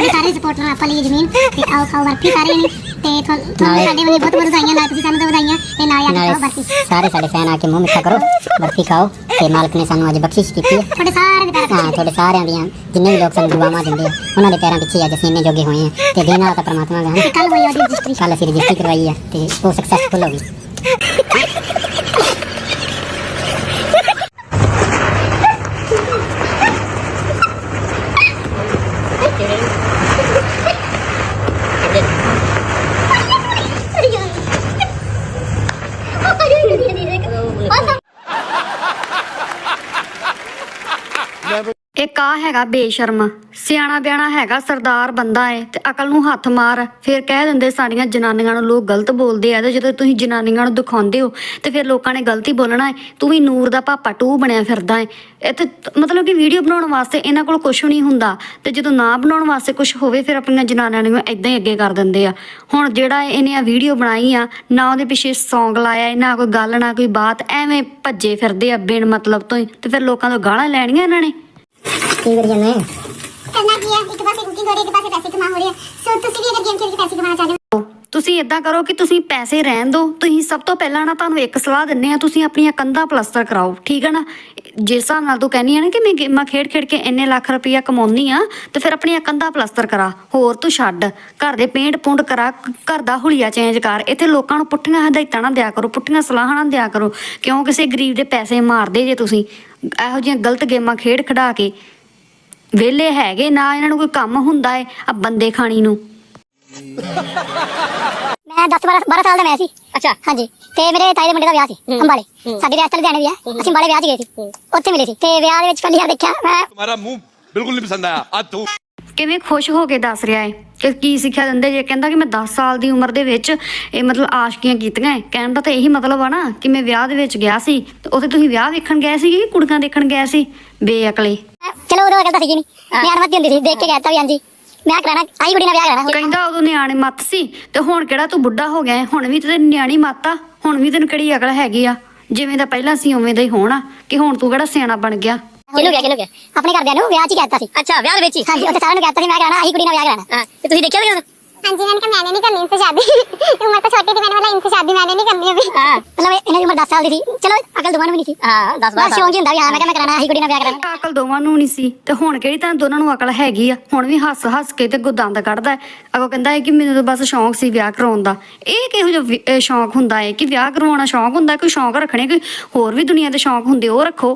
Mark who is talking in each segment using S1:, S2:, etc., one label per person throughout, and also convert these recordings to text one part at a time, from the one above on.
S1: ਤੁਹਾਡੇ ਸਾਰੇ ਸਪੋਰਟਰ ਆਪਾਂ ਲਈ ਜ਼ਮੀਨ ਤੇ ਆਓ ਖਾਓ ਬਰਫੀ ਸਾਰੇ ਨੇ ਤੇ ਤੁਹਾਨੂੰ ਸਾਡੇ ਵੱਲੋਂ ਬਹੁਤ ਬਹੁਤ ਵਧਾਈਆਂ ਨਾਲ ਤੁਸੀਂ ਸਾਨੂੰ ਤਾਂ ਵਧਾਈਆਂ। ਤੇ ਨਾਲ ਆ ਕੇ ਖਾਓ
S2: ਨਾਲੇ ਸਾਰੇ ਸਾਡੇ ਫੈਨ ਆ ਕੇ ਮੂੰਹ ਮਿੱਠਾ ਕਰੋ ਬਰਫੀ ਖਾਓ। ਤੇ ਮਾਲਕ ਨੇ ਸਾਨੂੰ ਅੱਜ ਬਖਸ਼ਿਸ਼ ਕੀਤੀ ਹੈ।
S1: ਤੁਹਾਡੇ ਸਾਰੇ ਦੇ ਪੈਰਾਂ
S2: ਹਾਂ ਤੁਹਾਡੇ ਸਾਰਿਆਂ ਦੀਆਂ ਜਿੰਨੇ ਵੀ ਲੋਕ ਸਾਨੂੰ ਦੁਆਵਾਂ ਦਿੰਦੇ ਆ ਉਹਨਾਂ ਦੇ ਪੈਰਾਂ ਪਿੱਛੇ ਅੱਜ ਅਸੀਂ ਇੰਨੇ ਜੋਗੇ ਹੋਏ ਆ ਤੇ ਦੇਣ ਵਾਲਾ ਤਾਂ ਪ੍ਰਮਾਤਮਾ ਦਾ ਹੈ।
S1: ਕੱਲ ਹੋਈ ਉਹਦੀ ਰਜਿਸਟਰੀ।
S2: ਕੱਲ ਅਸੀਂ ਰਜਿਸਟਰੀ ਕਰਵਾਈ ਆ ਤੇ ਉਹ ਸਕਸੈਸਫੁਲ ਹੋ ਗਈ।
S3: ਇੱਕ ਆ ਹੈਗਾ ਬੇਸ਼ਰਮ। ਸਿਆਣਾ ਬਿਆਣਾ ਹੈਗਾ ਸਰਦਾਰ ਬੰਦਾ ਏ ਤੇ ਅਕਲ ਨੂੰ ਹੱਥ ਮਾਰ। ਫਿਰ ਕਹਿ ਦਿੰਦੇ ਸਾਡੀਆਂ ਜਨਾਨੀਆਂ ਨੂੰ ਲੋਕ ਗਲਤ ਬੋਲਦੇ ਆ ਤੇ ਜਦੋਂ ਤੁਸੀਂ ਜਨਾਨੀਆਂ ਨੂੰ ਦਿਖਾਉਂਦੇ ਹੋ ਤੇ ਫਿਰ ਲੋਕਾਂ ਨੇ ਗਲਤੀ ਬੋਲਣਾ ਏ ਤੂੰ ਵੀ ਨੂਰ ਦਾ ਪਾਪਾ ਟੂ ਬਣਿਆ ਫਿਰਦਾ ਏ। ਇੱਥੇ ਮਤਲਬ ਕਿ ਵੀਡੀਓ ਬਣਾਉਣ ਵਾਸਤੇ ਇਹਨਾਂ ਕੋਲ ਕੁਝ ਨਹੀਂ ਹੁੰਦਾ। ਤੇ ਜਦੋਂ ਨਾ ਬਣਾਉਣ ਵਾਸਤੇ ਕੁਝ ਹੋਵੇ ਫਿਰ ਆਪਣੀਆਂ ਜਨਾਨੀਆਂ ਨੂੰ ਇਦਾਂ ਹੀ ਅੱਗੇ ਕਰ ਦਿੰਦੇ ਆ। ਹੁਣ ਜਿਹੜਾ ਇਹਨੇ ਆ ਵੀਡੀਓ ਬਣਾਈ ਆ ਨਾ ਉਹਦੇ ਪਿੱਛੇ ਸੌਂਗ ਲਾਇਆ ਏ, ਨਾ ਕੋਈ ਗੱਲ ਨਾ ਕੋਈ ਬਾਤ ਐਵੇਂ ਭੱਜੇ ਫਿਰਦੇ ਆ ਬਿਨ ਮਤਲਬ ਤੋਂ ਹੀ। ਤੇ ਫਿਰ ਲੋਕਾਂ ਤੋਂ ਗਾਲਾਂ ਲੈਣੀਆਂ ਇਹਨਾਂ ਨੇ?
S2: ਕੀ ਕਰੀ ਜਾਂਦੇ
S1: ਕਰਨਾ ਕੀ ਹੈ ਇੱਕ ਪਾਸੇ ਕੁਕਿੰਗ ਹੋ ਰਹੀ ਹੈ ਇੱਕ ਪਾਸੇ ਪੈਸੇ ਕਮਾ ਹੋ ਰਹੇ ਹੈ ਸੋ ਤੁਸੀਂ ਵੀ ਅਗਰ ਗੇਮ ਖੇਡ ਕੇ ਪੈਸੇ ਕਮਾਉਣਾ ਚਾਹੁੰਦੇ ਹੋ?
S3: ਤੁਸੀਂ ਇਦਾਂ ਕਰੋ ਕਿ ਤੁਸੀਂ ਪੈਸੇ ਰਹਿਣ ਦਿਓ। ਤੁਸੀਂ ਸਭ ਤੋਂ ਪਹਿਲਾਂ ਨਾ ਤੁਹਾਨੂੰ ਇੱਕ ਸਲਾਹ ਦਿੰਨੇ ਆ ਤੁਸੀਂ ਆਪਣੀਆਂ ਕੰਧਾਂ ਪਲਸਤਰ ਕਰਾਓ ਠੀਕ ਹੈ ਨਾ? ਜਿਸ ਹਿਸਾਬ ਨਾਲ ਤੂੰ ਕਹਿੰਦੀ ਆ ਨਾ ਕਿ ਮੈਂ ਗੇਮਾਂ ਖੇਡ ਖੇਡ ਕੇ ਇੰਨੇ ਲੱਖ ਰੁਪਈਆ ਕਮਾਉਣੀ ਆ ਤੇ ਫਿਰ ਆਪਣੀਆਂ ਕੰਧਾਂ ਪਲਸਤਰ ਕਰਾ ਹੋਰ ਤੂੰ ਛੱਡ। ਘਰ ਦੇ ਪੇਂਟ ਪੁੰਡ ਕਰਾ ਘਰ ਦਾ ਹੁਲੀਆ ਚੇਂਜ ਕਰ। ਇੱਥੇ ਲੋਕਾਂ ਨੂੰ ਪੁੱਠੀਆਂ ਹਦਾਇਤਾਂ ਨਾ ਦਿਆ ਕਰੋ ਪੁੱਠੀਆਂ ਸਲਾਹਾਂ ਨਾ ਦਿਆ ਕਰੋ। ਕਿਉਂ ਕਿਸੇ ਗਰੀਬ ਦੇ ਪੈਸੇ ਮਾਰਦੇ ਜੇ ਤੁਸੀਂ? ਇਹੋ ਜਿਹੀਆਂ ਗਲਤ ਗੇਮਾਂ ਖੇਡ ਖੜਾ ਕੇ ਵਿਹਲੇ ਹੈਗੇ ਨਾ ਇਹਨਾਂ ਨੂੰ ਕੋਈ ਕੰਮ ਹੁੰਦਾ ਏ ਆ ਬੰਦੇ ਖਾਣੀ ਨੂੰ
S1: ਮੈਂ 10 12 12 ਸਾਲ ਦਾ ਮੈਂ ਸੀ ਅੱਛਾ ਹਾਂਜੀ ਤੇ ਮੇਰੇ ਤਾਏ ਦੇ ਮੁੰਡੇ ਦਾ ਵਿਆਹ ਸੀ ਅੰਬਾਲੇ ਸਾਡੇ ਰਿਸ਼ਤੇ ਲੁਧਿਆਣੇ ਵੀ ਹੈ ਅਸੀਂ ਅੰਬਾਲੇ ਵਿਆਹ 'ਚ ਗਏ ਸੀ ਉੱਥੇ ਮਿਲੇ ਸੀ ਤੇ ਵਿਆਹ ਦੇ ਵਿੱਚ ਪਹਿਲੀ ਵਾਰ ਦੇਖਿਆ ਮੈਂ
S4: तुम्हारा मुंह बिल्कुल नहीं पसंद आया आज तू
S3: ਕਿਵੇਂ ਖੁਸ਼ ਹੋ ਕੇ ਦੱਸ ਰਿਹਾ ਹੈ ਕਿ ਕੀ ਸਿੱਖਿਆ ਦਿੰਦੇ ਜੇ? ਕਹਿੰਦਾ ਕਿ ਮੈਂ 10 ਸਾਲ ਦੀ ਉਮਰ ਦੇ ਵਿੱਚ ਇਹ ਮਤਲਬ ਆਸ਼ਕੀਆਂ ਕੀਤੀਆਂ ਹੈ। ਕਹਿਣ ਦਾ ਤਾਂ ਇਹੀ ਮਤਲਬ ਆ ਨਾ ਕਿ ਮੈਂ ਵਿਆਹ ਦੇ ਵਿੱਚ ਗਿਆ ਸੀ ਤੇ ਉੱਥੇ ਤੁਸੀਂ ਵਿਆਹ ਵੇਖਣ ਗਏ ਸੀ ਕਿ ਕੁੜੀਆਂ ਦੇਖਣ ਗਏ ਸੀ? ਬੇਅਕਲੇ।
S1: ਚਲੋ ਉਦੋਂ ਅਗਰ ਤਾਂ ਸੀਗੀ ਨਹੀਂ ਨਿਆਣਮਤੀ ਹੁੰਦੀ ਸੀ ਦੇਖ ਕੇ ਕਹਿਤਾ ਵੀ ਹਾਂਜੀ। ਮੈਂ ਕਰਾਣਾ ਆਈ ਕੁੜੀ ਨਾਲ ਵਿਆਹ ਕਰਾਣਾ।
S3: ਕਹਿੰਦਾ ਉਦੋਂ ਨਿਆਣੇ ਮੱਤ ਸੀ ਤੇ ਹੁਣ ਕਿਹੜਾ ਤੂੰ ਬੁੱਢਾ ਹੋ ਗਿਆ? ਹੁਣ ਵੀ ਤੇ ਨਿਆਣੀ ਮੱਤ ਆ। ਹੁਣ ਵੀ ਤੈਨੂੰ ਕਿਹੜੀ ਅਕਲ ਹੈਗੀ ਆ? ਜਿਵੇਂ ਦਾ ਪਹਿਲਾਂ ਸੀ ਉਵੇਂ ਦਾ ਹੀ ਹੋਣਾ ਕਿ ਹੁਣ ਤੂੰ ਕਿਹੜਾ ਸਿਆਣਾ ਬਣ ਗਿਆ?
S1: ਕਿਹਨੂੰ ਗਿਆ ਕਿਹਨੂੰ ਗਿਆ ਆਪਣੇ ਘਰਦਿਆਂ ਨੂੰ ਵਿਆਹ 'ਚ ਹੀ ਕਹਿਤਾ ਸੀ ਅੱਛਾ ਵਿਆਹ ਦੇ ਵਿੱਚ ਹੀ ਹਾਂਜੀ ਉੱਥੇ ਸਾਰਿਆਂ ਨੂੰ ਕਹਿਤਾ ਸੀ ਮੈਂ ਕਰਾਣਾ ਆਈ ਕੁੜੀ ਨਾਲ ਵਿਆਹ ਕਰਾਣਾ ਹਾਂ ਤੇ ਤੁਸੀਂ ਦੇਖਿਆ ਵੀ ਹਾਂਜੀ मैंने कहा मैंने नहीं करनी इनसे शादी उम्र तो छोटी थी मैंने बोला इनसे शादी मैंने नहीं करनी अभी हाँ मतलब इन्हें उम्र 10 साल दी थी चलो अकल दोनों भी नहीं थी हाँ 10 12 शौक ही ਹੁੰਦਾ ਵੀ ਹਾਂ ਮੈਂ ਕਿਹਾ ਮੈਂ ਕਰਾਣਾ ਆਹੀ ਕੁੜੀ ਨਾਲ ਵਿਆਹ ਕਰਾਣਾ
S3: ਅਕਲ ਦੋਵਾਂ ਨੂੰ ਨਹੀਂ ਸੀ ਤੇ ਹੁਣ ਕਿਹੜੀ ਤਾਂ ਦੋਨਾਂ ਨੂੰ ਅਕਲ ਹੈਗੀ ਆ ਹੁਣ ਵੀ ਹੱਸ ਹੱਸ ਕੇ ਤੇ ਗੁੱਦਾਂ ਦਾ ਕੱਢਦਾ ਹੈ ਅਗੋ ਕਹਿੰਦਾ ਹੈ ਕਿ ਮੈਨੂੰ ਤਾਂ ਬਸ ਸ਼ੌਂਕ ਸੀ ਵਿਆਹ ਕਰਾਉਣ ਦਾ ਇਹ ਕਿਹੋ ਜਿਹਾ ਵਿ- ਅਹ ਸ਼ੌਂਕ ਹੁੰਦਾ ਹੈ ਕਿ ਵਿਆਹ ਕਰਵਾਉਣਾ ਸ਼ੌਂਕ ਹੁੰਦਾ ਹੈ, ਕੋਈ ਸ਼ੌਂਕ ਰੱਖਣੇ ਕੋਈ ਹੋਰ ਵੀ ਦੁਨੀਆ ਦੇ ਸ਼ੌਂਕ ਹੁੰਦੇ ਉਹ ਰੱਖੋ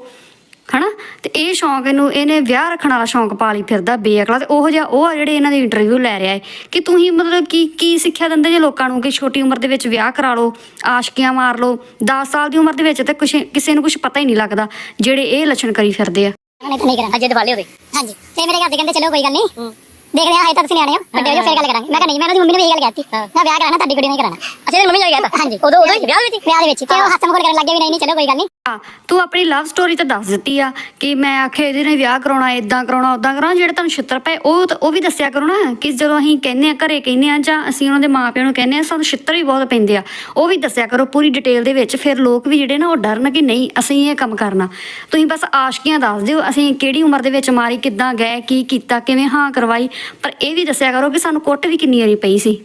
S3: ਹਨਾ? ਤੇ ਇਹ ਸ਼ੌਂਕ ਇਹਨੂੰ ਇਹਨੇ ਵਿਆਹ ਰੱਖਣ ਵਾਲਾ ਸ਼ੌਂਕ ਪਾਲੀ ਫਿਰਦਾ ਬੇਅਕਲਾ। ਤੇ ਉਹ ਜਿਹਾ ਉਹ ਆ ਜਿਹੜੇ ਇਹਨਾਂ ਦੀ ਇੰਟਰਵਿਊ ਲੈ ਰਿਹਾ ਹੈ ਕਿ ਤੁਸੀਂ ਮਤਲਬ ਕੀ ਕੀ ਸਿੱਖਿਆ ਦਿੰਦੇ ਜੇ ਲੋਕਾਂ ਨੂੰ ਕਿ ਛੋਟੀ ਉਮਰ ਦੇ ਵਿੱਚ ਵਿਆਹ ਕਰਾ ਲਓ ਆਸ਼ਕੀਆਂ ਮਾਰ ਲਓ 10 ਸਾਲ ਦੀ ਉਮਰ ਦੇ ਵਿੱਚ ਤੇ ਕੁਛ ਕਿਸੇ ਨੂੰ ਕੁਝ ਪਤਾ ਹੀ ਨਹੀਂ ਲੱਗਦਾ ਜਿਹੜੇ ਇਹ ਲੱਛਣ ਕਰੀ ਫਿਰਦੇ ਆ।
S1: ਨਹੀਂ ਤਾਂ ਨਹੀਂ ਕਰਾਣਾ ਅਜੇ ਦਿਵਾਲੇ ਹੋਵੇ ਹਾਂਜੀ ਤੇ ਮੇਰੇ ਘਰ ਦੇ ਕਹਿੰਦੇ ਚਲੋ ਕੋਈ ਗੱਲ ਨਹੀਂ। ਦੇਖ ਲਿਆ ਹਜੇ ਤੱਕ ਤੁਸੀਂ ਨਿਆਣੇ ਹੋ। ਵੱਡੇ ਹੋ ਜਾਓ ਫਿਰ ਗੱਲ ਕਰਾਂਗੇ। ਮੈਂ ਕਿਹਾ ਨਹੀਂ ਮੈਂ ਉਹਨਾਂ ਦੀ ਮੰਮੀ ਨੇ ਵੀ ਇਹ ਗੱਲ ਕਹਿਤੀ ਮੈਂ ਵਿਆਹ ਕਰਾਣਾ ਤੁਹਾਡੀ ਕੁੜੀ ਨਾਲ ਹੀ ਕਰਾਣਾ। ਅੱਛਾ ਤੇ ਮੰਮੀ ਨੇ ਕਹਿਤਾ ਹਾਂਜੀ। ਉਦੋਂ ਉਦੋਂ ਵਿਆਹ ਵਿੱਚ? ਵਿਆਹ ਦੇ ਵਿੱਚ। ਤੇ ਉਹ ਹੱਥ ਮਗੋਲ ਕਰਨ ਲੱਗੇ ਵੀ ਨਹੀਂ ਨਹੀਂ ਚਲੋ ਕੋਈ ਗੱਲ ਨਹੀਂ।
S3: ਆ, ਤੂੰ ਆਪਣੀ ਲਵ ਸਟੋਰੀ ਤਾਂ ਦੱਸ ਦਿੱਤੀ ਆ ਕਿ ਮੈਂ ਆਖਿਆ ਇਹਦੇ ਨਾਲ ਵਿਆਹ ਕਰਾਉਣਾ ਇਦਾਂ ਕਰਾਉਣਾ ਉਦਾਂ ਕਰਾਉਣਾ, ਜਿਹੜੇ ਤੁਹਾਨੂੰ ਛਿੱਤਰ ਪਏ, ਉਹ ਉਹ ਵੀ ਦੱਸਿਆ ਕਰੋ ਨਾ ਕਿ ਜਦੋਂ ਅਸੀਂ ਕਹਿੰਦੇ ਆ, ਘਰੇ ਕਹਿੰਦੇ ਆ ਜਾਂ ਅਸੀਂ ਉਹਨਾਂ ਦੇ ਮਾਪਿਆਂ ਨੂੰ ਕਹਿੰਦੇ ਆ, ਸਾਨੂੰ ਛਿੱਤਰ ਵੀ ਬਹੁਤ ਪੈਂਦੇ ਆ। ਉਹ ਵੀ ਦੱਸਿਆ ਕਰੋ ਪੂਰੀ ਡਿਟੇਲ ਦੇ ਵਿੱਚ, ਫਿਰ ਲੋਕ ਵੀ ਜਿਹੜੇ ਨਾ ਉਹ ਡਰਨ ਕਿ ਨਹੀਂ, ਅਸੀਂ ਇਹ ਕੰਮ ਕਰਨਾ। ਤੁਸੀਂ ਬਸ ਆਸ਼ਕੀਆਂ ਦੱਸ ਦਿਓ, ਅਸੀਂ ਕਿਹੜੀ ਉਮਰ ਦੇ ਵਿੱਚ ਮਾਰੀ, ਕਿੱਦਾਂ ਗਏ, ਕੀ ਕੀਤਾ, ਕਿਵੇਂ ਹਾਂ ਕਰਵਾਈ, ਪਰ ਇਹ ਵੀ ਦੱਸਿਆ ਕਰੋ ਕਿ ਸਾਨੂੰ ਕੁੱਟ ਵੀ ਕਿੰਨੀ ਵਾਰੀ ਪਈ ਸੀ।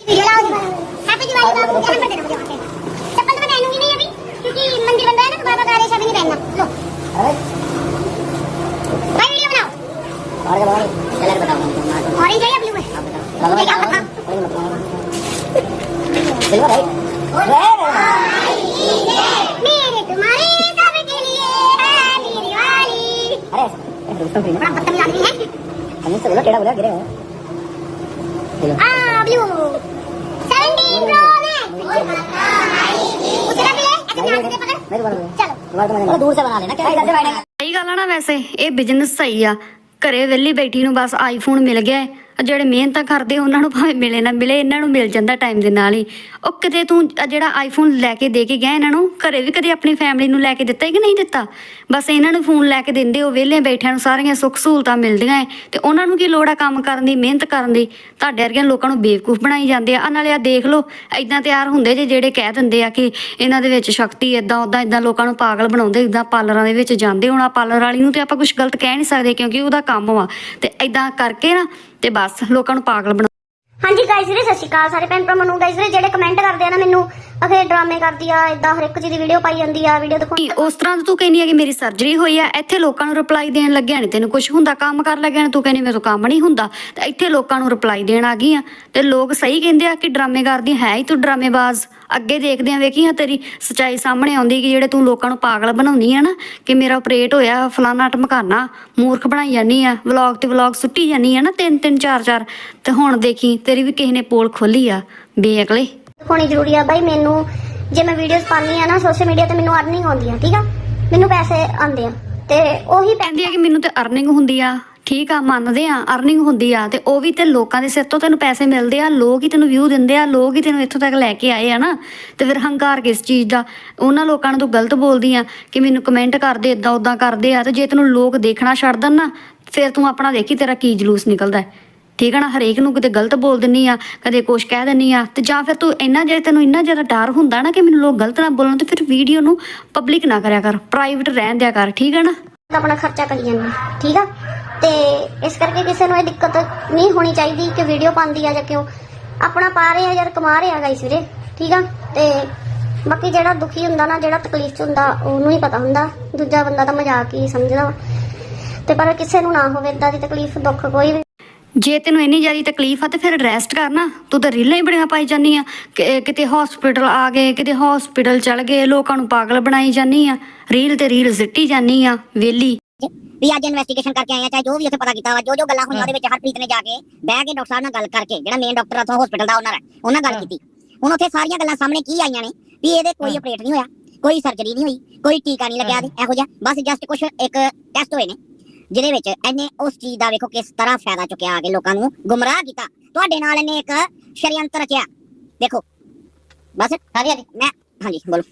S1: ਹੈਪੀ ਦੀਵਾਲੀ ਬਾਬੂ ਕਿਹਨਾਂ ਬਰਥਡੇ ਨੂੰ का आदेश अभी नहीं पहनना लो भाई वीडियो बनाओ
S2: और क्या कलर बताओ
S1: ऑरेंज है या ब्लू है मुझे क्या पता
S2: सिल्वर है
S1: मेरे तुम्हारे सबके लिए हैप्पी दिवाली
S2: अरे दोस्तों भी
S1: बड़ा बदतमीज आदमी है
S2: हमने तो टेढ़ा बोला गिरे
S1: आ ब्लू 17 प्रो मैक्स उसे रख ले ऐसे ध्यान से पकड़
S2: मेरे को
S1: चलो
S2: तुम्हारा तो दूर से बना लेना क्या इधर से बैठेगा
S3: ਸਹੀ ਗੱਲ ਆ ਨਾ ਵੈਸੇ ਇਹ ਬਿਜ਼ਨਸ ਸਹੀ ਆ ਘਰੇ ਵਿਹਲੀ ਬੈਠੀ ਨੂੰ ਬਸ ਆਈਫੋਨ ਮਿਲ ਗਿਆ ਹੈ, ਆਹ ਜਿਹੜੇ ਮਿਹਨਤਾਂ ਕਰਦੇ, ਉਹਨਾਂ ਨੂੰ ਭਾਵੇਂ ਮਿਲੇ ਨਾ ਮਿਲੇ, ਇਹਨਾਂ ਨੂੰ ਮਿਲ ਜਾਂਦਾ ਟਾਈਮ ਦੇ ਨਾਲ ਹੀ। ਉਹ ਕਿਤੇ ਤੂੰ ਆਹ ਜਿਹੜਾ ਆਈਫੋਨ ਲੈ ਕੇ ਦੇ ਕੇ ਗਿਆ, ਇਹਨਾਂ ਨੂੰ ਘਰੇ ਵੀ ਕਦੇ ਆਪਣੀ ਫੈਮਿਲੀ ਨੂੰ ਲੈ ਕੇ ਦਿੱਤਾ ਹੈ ਕਿ ਨਹੀਂ ਦਿੱਤਾ? ਬਸ ਇਹਨਾਂ ਨੂੰ ਫੋਨ ਲੈ ਕੇ ਦਿੰਦੇ ਹੋ, ਵਿਹਲੇ ਬੈਠਿਆਂ ਨੂੰ ਸਾਰੀਆਂ ਸੁੱਖ ਸਹੂਲਤਾਂ ਮਿਲਦੀਆਂ ਹੈ ਤੇ ਉਹਨਾਂ ਨੂੰ ਕੀ ਲੋੜ ਆ ਕੰਮ ਕਰਨ ਦੀ, ਮਿਹਨਤ ਕਰਨ ਦੀ? ਤੁਹਾਡੇ ਵਰਗਿਆਂ ਲੋਕਾਂ ਨੂੰ ਬੇਵਕੂਫ ਬਣਾਈ ਜਾਂਦੇ ਆ। ਆਹ ਨਾਲੇ ਆ ਦੇਖ ਲਓ ਐਦਾਂ ਤਿਆਰ ਹੁੰਦੇ ਜੇ ਜਿਹੜੇ ਕਹਿ ਦਿੰਦੇ ਆ ਕਿ ਇਹਨਾਂ ਦੇ ਵਿੱਚ ਸ਼ਕਤੀ ਇਦਾਂ ਉਦਾਂ ਇਦਾਂ ਲੋਕਾਂ ਨੂੰ ਪਾਗਲ ਬਣਾਉਂਦੇ ਇਦਾਂ ਪਾਰਲਰਾਂ ਦੇ ਵਿੱਚ ਜਾਂਦੇ ਹੋਣਾ। ਪਾਰਲਰ ਵਾਲੀ ਨੂੰ ਤੇ ਆਪਾਂ ਕੁਝ ਗਲਤ ਕਹਿ ਨਹੀਂ ਸਕਦੇ ਕਿਉਂਕਿ ਉਹਦਾ ਕੰਮ ਵਾ। ਤੇ ਇਦਾਂ ਕਰਕੇ ਨਾ ਤੇ ਬਸ ਲੋਕਾਂ ਨੂੰ ਪਾਗਲ ਬਣਾ
S1: ਹਾਂਜੀ ਗਾਇਸ ਵੀਰੇ, ਸਤਿ ਸ਼੍ਰੀ ਅਕਾਲ ਸਾਰੇ ਭੈਣ ਭਰਾਵਾਂ ਨੂੰ। ਗਾਇਸ ਵੀਰੇ, ਜਿਹੜੇ ਕਮੈਂਟ ਕਰਦੇ ਆ ਨਾ ਮੈਨੂੰ ਅਖੇ ਡਰਾਮੇ ਕਰਦੀ ਆ ਇਦਾਂ ਹਰ ਇੱਕ ਚੀਜ਼ ਦੀ ਵੀਡੀਓ ਪਾਈ ਜਾਂਦੀ ਆ ਵੀਡੀਓ ਦਿਖਾਉਂਦੀ
S3: ਉਸ ਤਰ੍ਹਾਂ ਤੂੰ ਕਹਿੰਦੀ ਆ ਕਿ ਮੇਰੀ ਸਰਜਰੀ ਹੋਈ ਆ, ਇੱਥੇ ਲੋਕਾਂ ਨੂੰ ਰਿਪਲਾਈ ਦੇਣ ਲੱਗਿਆ ਨਹੀਂ ਤੈਨੂੰ ਕੁਝ ਹੁੰਦਾ, ਕੰਮ ਕਰ ਲੱਗਿਆ ਨੀ, ਤੂੰ ਕਹਿੰਦੀ ਮੇਰੇ ਤੋਂ ਕੰਮ ਨਹੀਂ ਹੁੰਦਾ। ਤੇ ਇੱਥੇ ਲੋਕਾਂ ਨੂੰ ਰਿਪਲਾਈ ਦੇਣ ਆ ਗਈ ਆ। ਤੇ ਲੋਕ ਸਹੀ ਕਹਿੰਦੇ ਆ ਕਿ ਡਰਾਮੇ ਕਰਦੀ, ਹੈ ਹੀ ਤੂੰ ਡਰਾਮੇਬਾਜ਼। ਅੱਗੇ ਦੇਖਦੇ ਆ, ਵੇਖੀ ਆ ਤੇਰੀ ਸਚਾਈ ਸਾਹਮਣੇ ਆਉਂਦੀ ਕਿ ਜਿਹੜੇ ਤੂੰ ਲੋਕਾਂ ਨੂੰ ਪਾਗਲ ਬਣਾਉਂਦੀ ਆ ਨਾ, ਕਿ ਮੇਰਾ ਆਪਰੇਟ ਹੋਇਆ, ਫਲਾਨਾ ਟਮਕਾਨਾ ਮੂਰਖ ਬਣਾਈ ਜਾਨੀ ਆ ਵਲੌਗ ਤੇ ਵਲੌਗ ਸੁੱਟੀ ਜਾਨੀ ਆ ਨਾ ਤਿੰਨ ਤਿੰਨ ਚਾਰ ਚਾਰ ਤੇ ਹੁਣ ਦੇਖੀ, ਤੇਰੀ ਵੀ ਕਿਸੇ ਨੇ ਪੋਲ ਖੋਲੀ ਆ ਬੇਅਕਲੇ
S1: ਦਿਖਾਉਣੀ ਜ਼ਰੂਰੀ ਆ ਬਾਈ, ਮੈਨੂੰ ਜੇ ਮੈਂ ਵੀਡੀਓਜ਼ ਪਾਉਂਦੀ ਆ ਨਾ ਸੋਸ਼ਲ ਮੀਡੀਆ ਤੇ ਮੈਨੂੰ ਅਰਨਿੰਗ ਆਉਂਦੀ ਆ, ਠੀਕ ਆ? ਮੈਨੂੰ ਪੈਸੇ ਆਉਂਦੇ ਆ ਤੇ ਉਹੀ
S3: ਕਹਿੰਦੀ ਆ ਕਿ ਮੈਨੂੰ ਤੇ ਅਰਨਿੰਗ ਹੁੰਦੀ ਆ, ਠੀਕ ਆ, ਮੰਨਦੇ ਆ ਅਰਨਿੰਗ ਹੁੰਦੀ ਆ ਤੇ ਉਹ ਵੀ ਤੇ ਲੋਕਾਂ ਦੇ ਸਿਰ ਤੋਂ ਤੈਨੂੰ ਪੈਸੇ ਮਿਲਦੇ ਆ, ਲੋਕ ਹੀ ਤੈਨੂੰ ਵਿਊ ਦਿੰਦੇ ਆ, ਲੋਕ ਹੀ ਤੈਨੂੰ ਇੱਥੋਂ ਤੱਕ ਲੈ ਕੇ ਆਏ ਆ ਨਾ ਤੇ ਫਿਰ ਹੰਕਾਰ ਕਿਸ ਚੀਜ਼ ਦਾ? ਉਹਨਾਂ ਲੋਕਾਂ ਨੂੰ ਤੂੰ ਗਲਤ ਬੋਲਦੀ ਆ ਕਿ ਮੈਨੂੰ ਕਮੈਂਟ ਕਰਦੇ ਇਦਾਂ ਉਦਾਂ ਕਰਦੇ ਆ ਤੇ ਜੇ ਤੈਨੂੰ ਲੋਕ ਦੇਖਣਾ ਛੱਡ ਦੇਣ ਨਾ, ਫਿਰ ਤੂੰ ਆਪਣਾ ਦੇਖੀ ਤੇਰਾ ਕੀ ਜਲੂਸ ਨਿਕਲਦਾ ਹੈ। ਠੀਕ ਹੈ ਨਾ? ਹਰੇਕ ਨੂੰ ਕਿਤੇ ਗਲਤ ਬੋਲ ਦਿੰਨੀ ਆ, ਕਦੇ ਕੁਛ ਕਹਿ ਦਿੰਨੀ ਆ, ਤੇ ਜਾਂ ਫਿਰ ਤੂੰ ਇੰਨਾ ਜੇ ਤੈਨੂੰ ਇੰਨਾ ਜ਼ਿਆਦਾ ਡਰ ਹੁੰਦਾ ਨਾ ਕਿ ਮੈਨੂੰ ਲੋਕ ਗਲਤ ਨਾ ਬੋਲਣ, ਤੇ ਫਿਰ ਵੀਡੀਓ ਨੂੰ ਪਬਲਿਕ ਨਾ ਕਰਿਆ ਕਰ ਪ੍ਰਾਈਵੇਟ ਰਹਿਣ ਦਿਆ ਕਰ, ਠੀਕ ਹੈ ਨਾ?
S1: ਆਪਣਾ ਖਰਚਾ ਕਰੀ ਜਾਂਦੀ ਠੀਕ ਆ? ਤੇ ਇਸ ਕਰਕੇ ਕਿਸੇ ਨੂੰ ਇਹ ਦਿੱਕਤ ਨਹੀਂ ਹੋਣੀ ਚਾਹੀਦੀ ਕਿ ਵੀਡੀਓ ਪਾਉਂਦੀ ਆ ਜਾਂ ਕਿਉਂ। ਆਪਣਾ ਪਾ ਰਹੇ ਆ ਯਾਰ, ਕਮਾ ਰਹੇ ਆ ਗਾਈਸ ਵੀਰੇ, ਠੀਕ ਆ? ਤੇ ਬਾਕੀ ਜਿਹੜਾ ਦੁਖੀ ਹੁੰਦਾ ਨਾ, ਜਿਹੜਾ ਤਕਲੀਫ ਚ ਹੁੰਦਾ, ਉਹਨੂੰ ਹੀ ਪਤਾ ਹੁੰਦਾ। ਦੂਜਾ ਬੰਦਾ ਤਾਂ ਮਜ਼ਾਕ ਹੀ ਸਮਝਦਾ ਤੇ ਪਰ ਕਿਸੇ ਨੂੰ ਨਾ ਹੋਵੇ ਇਦਾਂ ਦੀ ਤਕਲੀਫ, ਦੁੱਖ ਕੋਈ ਵੀ
S3: ਜੇ ਤੈਨੂੰ ਇੰਨੀ ਜ਼ਿਆਦਾ ਤਕਲੀਫ ਆ ਤੇ ਫਿਰ ਰੈਸਟ ਕਰ ਨਾ। ਤੂੰ ਤਾਂ ਰੀਲਾਂ ਹੀ ਬੜੀਆਂ ਪਾਈ ਜਾਂਦੀ ਆ। ਕਿਤੇ ਹਸਪੀਟਲ ਆ ਗਏ ਕਿਤੇ ਹਸਪੀਟਲ ਚਲ ਗਏ ਲੋਕਾਂ ਨੂੰ ਪਾਗਲ ਬਣਾਈ ਜਾਂਦੀ ਆ। ਰੀਲ ਤੇ ਰੀਲ ਸਿੱਟੀ ਜਾਂਦੀ ਆ ਵੇਲੀ।
S2: ਵੀ ਅੱਜ ਇਨਵੈਸਟੀਗੇਸ਼ਨ ਕਰਕੇ ਆਏ ਆ ਚਾਹੇ ਜੋ ਵੀ ਉੱਥੇ ਪਤਾ ਕੀਤਾ ਵਾ ਜੋ ਜੋ ਗੱਲਾਂ ਹੋਈਆਂ ਉਹਦੇ ਵਿੱਚ ਹਰਪ੍ਰੀਤ ਨੇ ਜਾ ਕੇ ਬਹਿ ਕੇ ਡਾਕਟਰ ਸਾਹਿਬ ਨਾਲ ਗੱਲ ਕਰਕੇ ਜਿਹੜਾ ਮੇਨ ਡਾਕਟਰ ਆ ਉੱਥੋਂ ਹਸਪੀਟਲ ਦਾ ਓਨਰ ਹੈ ਉਹਨਾਂ ਨਾਲ ਗੱਲ ਕੀਤੀ। ਹੁਣ ਉੱਥੇ ਸਾਰੀਆਂ ਗੱਲਾਂ ਸਾਹਮਣੇ ਕੀ ਆਈਆਂ ਨੇ? ਵੀ ਇਹਦੇ ਕੋਈ ਆਪਰੇਟ ਨਹੀਂ ਹੋਇਆ ਕੋਈ ਸਰਜਰੀ ਨਹੀਂ ਹੋਈ ਕੋਈ ਟੀਕਾ ਨਹੀਂ ਲੱਗਿਆ ਇਹੋ ਜਿਹਾ। ਬਸ ਜਸਟ ਕੁਝ ਇੱਕ ਟੈਸਟ ਹੋਏ ਨੇ। ਜਿਹਦੇ ਵਿੱਚ ਇਹਨੇ ਉਸ ਚੀਜ਼ ਦਾ ਵੇਖੋ ਕਿਸ ਤਰ੍ਹਾਂ ਫਾਇਦਾ ਚੁੱਕਿਆ ਆ ਕੇ ਲੋਕਾਂ ਨੂੰ ਗੁੰਮਰਾਹ ਕੀਤਾ ਤੁਹਾਡੇ ਨਾਲ ਇਹਨੇ ਇੱਕ ਸ਼ਰੀਅੰਤਰ ਰਚਿਆ ਦੇਖੋ ਬਸ ਸਾਰੀ ਮੈਂ ਹਾਂਜੀ ਬੋਲੋ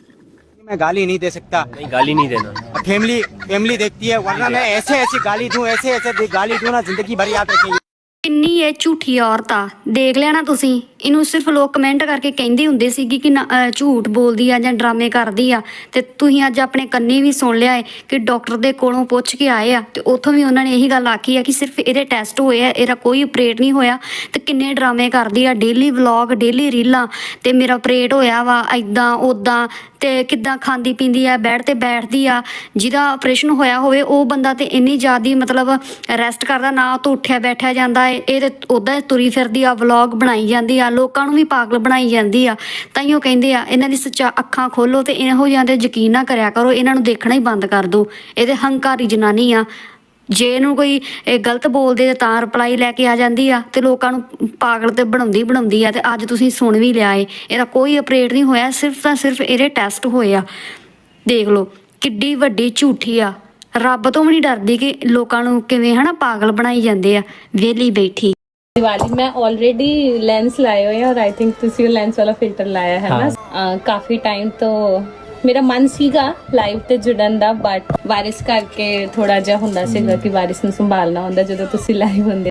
S5: मैं गाली नहीं दे सकता
S6: नहीं गाली नहीं देना
S5: फैमिली फैमिली देखती है वरना मैं ऐसे ऐसी गाली दूं ऐसे ऐसे दे- गाली दूं ना जिंदगी भर याद रखेगी
S3: ਕਿੰਨੀ ਇਹ ਝੂਠੀ ਔਰਤ ਆ। ਦੇਖ ਲਿਆ ਨਾ ਤੁਸੀਂ। ਇਹਨੂੰ ਸਿਰਫ ਲੋਕ ਕਮੈਂਟ ਕਰਕੇ ਕਹਿੰਦੇ ਹੁੰਦੇ ਸੀਗੇ ਕਿ ਨਾ, ਝੂਠ ਬੋਲਦੀ ਆ ਜਾਂ ਡਰਾਮੇ ਕਰਦੀ ਆ। ਤੇ ਤੁਸੀਂ ਅੱਜ ਆਪਣੇ ਕੰਨੀ ਵੀ ਸੁਣ ਲਿਆ ਏ ਕਿ ਡਾਕਟਰ ਦੇ ਕੋਲੋਂ ਪੁੱਛ ਕੇ ਆਏ ਆ। ਤੇ ਉੱਥੋਂ ਵੀ ਉਹਨਾਂ ਨੇ ਇਹੀ ਗੱਲ ਆਖੀ ਆ ਕਿ ਸਿਰਫ ਇਹਦੇ ਟੈਸਟ ਹੋਏ ਆ ਇਹਦਾ ਕੋਈ ਆਪਰੇਟ ਨਹੀਂ ਹੋਇਆ। ਤੇ ਕਿੰਨੇ ਡਰਾਮੇ ਕਰਦੀ ਆ। ਡੇਲੀ ਵਲੌਗ ਡੇਲੀ ਰੀਲਾਂ। ਤੇ ਮੇਰਾ ਆਪਰੇਟ ਹੋਇਆ ਵਾ ਐਦਾਂ ਉਦਾਂ ਤੇ ਕਿੱਦਾਂ ਖਾਂਦੀ ਪੀਂਦੀ ਆ ਬੈੱਡ ਤੇ ਬੈਠਦੀ ਆ, ਜਿਹਦਾ ਆਪਰੇਸ਼ਨ ਹੋਇਆ ਹੋਵੇ, ਉਹ ਬੰਦਾ ਤੇ ਇੰਨੀ ਜ਼ਿਆਦੀ ਮਤਲਬ ਰੈਸਟ ਕਰਦਾ, ਨਾ ਉਹ ਤੋਂ ਉੱਠਿਆ ਬੈਠਿਆ ਜਾਂਦਾ ਏ, ਇਹ ਤੇ ਉਦਾਂ ਤੁਰੀ ਫਿਰਦੀ ਆ ਵਲੌਗ ਬਣਾਈ ਜਾਂਦੀ ਆ, ਲੋਕਾਂ ਨੂੰ ਵੀ ਪਾਗਲ ਬਣਾਈ ਜਾਂਦੀ ਆ ਤਾਈਓ ਕਹਿੰਦੇ ਆ, ਇਹਨਾਂ ਦੀ ਸੱਚਾ ਅੱਖਾਂ ਖੋਲੋ ਤੇ ਇਹੋ ਜਿਹਾਂ ਤੇ ਯਕੀਨ ਨਾ ਕਰਿਆ ਕਰੋ, ਇਹਨਾਂ ਨੂੰ ਦੇਖਣਾ ਹੀ ਬੰਦ ਕਰ ਦਿਓ ਇਹਦੇ ਹੰਕਾਰੀ ਜਨਾਨੀ ਆ ਜੇ ਇਹਨੂੰ ਕੋਈ ਇਹ ਗਲਤ ਬੋਲਦੇ ਤੇ ਰਿਪਲਾਈ ਲੈ ਕੇ ਆ ਜਾਂਦੀ ਆ ਤੇ ਲੋਕਾਂ ਨੂੰ ਪਾਗਲ ਤੇ ਬਣਾਉਂਦੀ ਬਣਾਉਂਦੀ ਆ ਤੇ ਅੱਜ ਤੁਸੀਂ ਸੁਣ ਵੀ ਲਿਆ ਏ। ਇਹਦਾ ਕੋਈ ਆਪਰੇਟ ਨਹੀਂ ਹੋਇਆ ਸਿਰਫ ਤਾਂ ਸਿਰਫ ਇਹਦੇ ਟੈਸਟ ਹੋਏ ਆ। ਦੇਖ ਲਓ ਕਿੱਡੀ ਵੱਡੀ ਝੂਠੀ ਆ। ਰੱਬ ਤੋਂ ਵੀ ਨਹੀਂ ਡਰਦੀ ਕਿ ਲੋਕਾਂ ਨੂੰ ਕਿਵੇਂ ਹਨਾ ਪਾਗਲ ਬਣਾਈ ਜਾਂਦੇ ਆ। ਵਿਹਲੀ ਬੈਠੀ।
S7: ਦੀਵਾਲੀ ਮੈਂ ਆਲਰੇਡੀ ਲੈਂਸ ਲਾਏ ਹੋਏ ਆ ਔਰ ਆਈ ਥਿੰਕ ਤੁਸੀਂ ਉਹ ਲੈਂਸ ਵਾਲਾ ਫਿਲਟਰ ਲਾਇਆ ਹੈ ਨਾ। ਕਾਫੀ ਟਾਈਮ ਤੋਂ ਮੇਰਾ ਮਨ ਸੀਗਾ ਲਾਈਵ ਤੇ ਜੁੜਨ ਦਾ ਬਟ ਵਾਇਰਸ ਕਰਕੇ ਥੋੜਾ ਜਿਹਾ ਹੁੰਦਾ ਸੀਗਾ ਕਿ ਵਾਇਰਸ ਨੂੰ ਸੰਭਾਲਣਾ ਹੁੰਦਾ ਜਦੋਂ ਤੁਸੀਂ ਲਾਈਵ ਹੁੰਦੇ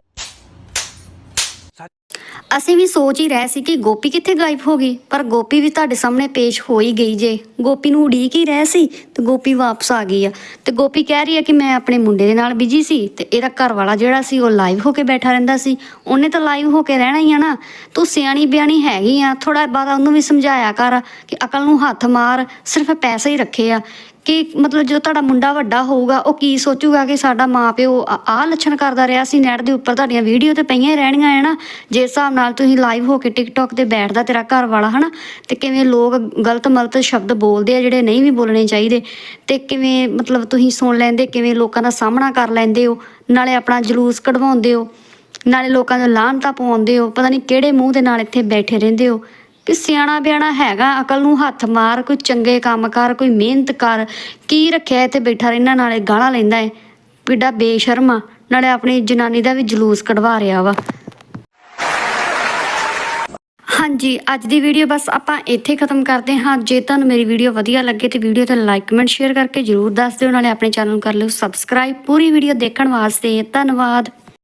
S3: ਅਸੀਂ ਵੀ ਸੋਚ ਹੀ ਰਹੇ ਸੀ ਕਿ ਗੋਪੀ ਕਿੱਥੇ ਗਾਇਬ ਹੋ ਗਈ, ਪਰ ਗੋਪੀ ਵੀ ਤੁਹਾਡੇ ਸਾਹਮਣੇ ਪੇਸ਼ ਹੋ ਹੀ ਗਈ ਜੇ। ਗੋਪੀ ਨੂੰ ਉਡੀਕ ਹੀ ਰਹੇ ਸੀ ਤੇ ਗੋਪੀ ਵਾਪਸ ਆ ਗਈ ਆ। ਤੇ ਗੋਪੀ ਕਹਿ ਰਹੀ ਆ ਕਿ ਮੈਂ ਆਪਣੇ ਮੁੰਡੇ ਦੇ ਨਾਲ ਬਿਜ਼ੀ ਸੀ ਤੇ ਇਹਦਾ ਘਰ ਵਾਲਾ ਜਿਹੜਾ ਸੀ ਉਹ ਲਾਈਵ ਹੋ ਕੇ ਬੈਠਾ ਰਹਿੰਦਾ ਸੀ। ਉਹਨੇ ਤਾਂ ਲਾਈਵ ਹੋ ਕੇ ਰਹਿਣਾ ਹੀ ਆ ਨਾ। ਤੂੰ ਸਿਆਣੀ ਬਿਆਣੀ ਹੈਗੀ ਆ ਥੋੜਾ ਬਾਅਦ ਉਹਨੂੰ ਵੀ ਸਮਝਾਇਆ ਕਰ ਕਿ ਅਕਲ ਨੂੰ ਹੱਥ ਮਾਰ, ਸਿਰਫ ਪੈਸੇ ਹੀ ਰੱਖੇ ਆ। ਕਿ ਮਤਲਬ ਜਦੋਂ ਤੁਹਾਡਾ ਮੁੰਡਾ ਵੱਡਾ ਹੋਊਗਾ, ਉਹ ਕੀ ਸੋਚੂਗਾ ਕਿ ਸਾਡਾ ਮਾਪਿਓ ਆ, ਆਹ ਲੱਛਣ ਕਰਦਾ ਰਿਹਾ? ਸੀ ਨੈਟ ਦੇ ਉੱਪਰ ਤੁਹਾਡੀਆਂ ਵੀਡੀਓ ਤੇ ਪਈਆਂ ਹੀ ਰਹਿਣੀਆਂ ਹੈ ਨਾ। ਜਿਸ ਹਿਸਾਬ ਨਾਲ ਤੁਸੀਂ ਲਾਈਵ ਹੋ ਕੇ ਟਿਕਟੌਕ ਤੇ ਬੈਠਦਾ ਤੇਰਾ ਘਰ ਵਾਲਾ ਹਨਾ? ਤੇ ਕਿਵੇਂ ਲੋਕ ਗਲਤ ਮਲਤ ਸ਼ਬਦ ਬੋਲਦੇ ਆ, ਜਿਹੜੇ ਨਹੀਂ ਵੀ ਬੋਲਣੇ ਚਾਹੀਦੇ? ਤੇ ਕਿਵੇਂ ਮਤਲਬ ਤੁਸੀਂ ਸੁਣ ਲੈਂਦੇ, ਕਿਵੇਂ ਲੋਕਾਂ ਦਾ ਸਾਹਮਣਾ ਕਰ ਲੈਂਦੇ ਹੋ? ਨਾਲੇ ਆਪਣਾ ਜਲੂਸ ਕਢਵਾਉਂਦੇ ਹੋ? ਨਾਲੇ ਲੋਕਾਂ ਦੇ ਲਾਹਨਤਾਂ ਪਾਉਂਦੇ ਹੋ? ਪਤਾ ਨਹੀਂ ਕਿਹੜੇ ਮੂੰਹ ਦੇ ਨਾਲ ਇੱਥੇ ਬੈਠੇ ਰਹਿੰਦੇ ਹੋ? ਕਿ ਸਿਆਣਾ ਬਿਆਣਾ ਹੈਗਾ, ਅਕਲ ਨੂੰ ਹੱਥ ਮਾਰ, ਕੋਈ ਚੰਗੇ ਕੰਮ ਕਰ, ਕੋਈ ਮਿਹਨਤ ਕਰ, ਕੀ ਰੱਖਿਆ ਇੱਥੇ ਬੈਠਾ ਰਹਿਣਾ ਨਾਲੇ ਗਾਲਾਂ ਲੈਂਦਾ ਏ। ਪਿੱਡਾ ਬੇਸ਼ਰਮ ਆ, ਨਾਲੇ ਆਪਣੀ ਜਨਾਨੀ ਦਾ ਵੀ ਜਲੂਸ ਕਢਵਾ ਰਿਹਾ ਵਾ। ਹਾਂਜੀ, ਅੱਜ ਦੀ ਵੀਡੀਓ ਬਸ ਆਪਾਂ ਇੱਥੇ ਖਤਮ ਕਰਦੇ ਹਾਂ। ਜੇ ਤੁਹਾਨੂੰ ਮੇਰੀ ਵੀਡੀਓ ਵਧੀਆ ਲੱਗੇ ਤੇ ਵੀਡੀਓ ਤੇ ਲਾਈਕ, ਕਮੈਂਟ, ਸ਼ੇਅਰ ਕਰਕੇ ਜਰੂਰ ਦੱਸ ਦਿਓ। ਨਾਲੇ ਆਪਣੇ ਚੈਨਲ ਨੂੰ ਕਰ ਲਿਓ ਸਬਸਕ੍ਰਾਈਬ। ਪੂਰੀ ਵੀਡੀਓ ਦੇਖਣ ਵਾਸਤੇ ਧੰਨਵਾਦ।